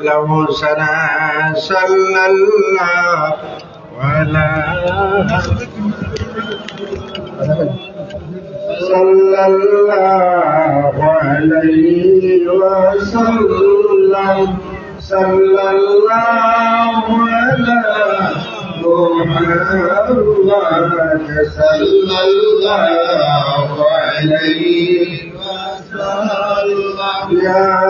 له سنا صلى الله ولا صلى الله عليه وسلم. صلى الله على محمد صلى الله عليه وسلم. يا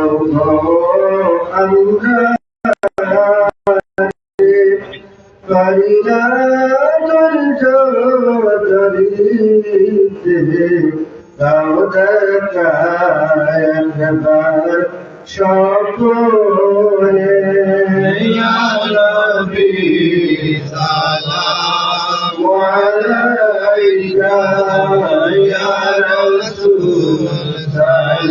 أمرا فريدات الجودريد دعوتك يكبر شكري يا نبي سلام عليك يا رسول سلام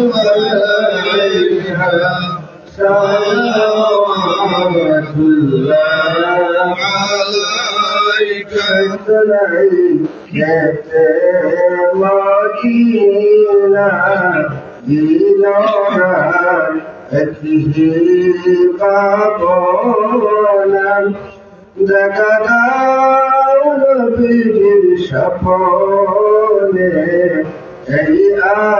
সালাম আলাইকা صلوات الله عليك تلعيك مدينة ديننا أتيه قبولا দেখা দাও নবীর সপনে এই আরজ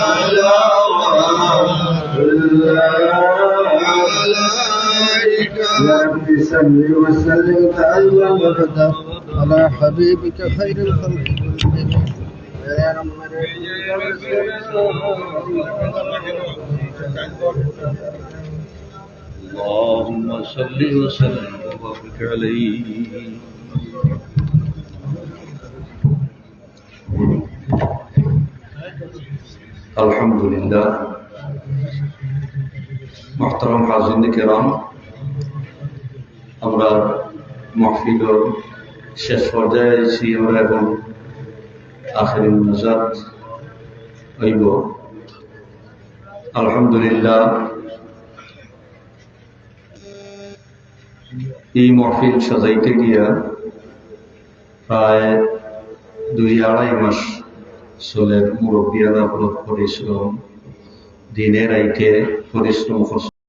صل وسلم على حبيبك خير الخلق كلهم يا رب اللهم صل وسلم وبارك عليه. الحمد لله. মহতরম হাজিন্দি কেরাম আমরা মাহফিল শেষ পর্যায়ে এসেছি আমরা এখন আখেরি মুনাজাত হইব। আলহামদুলিল্লাহ। এই মহফিল সাজাইতে গিয়া প্রায় দুই আড়াই মাস চলে মুরব্বিয়ানা পরিশ্রম, দিনের আইতে পরিশ্রম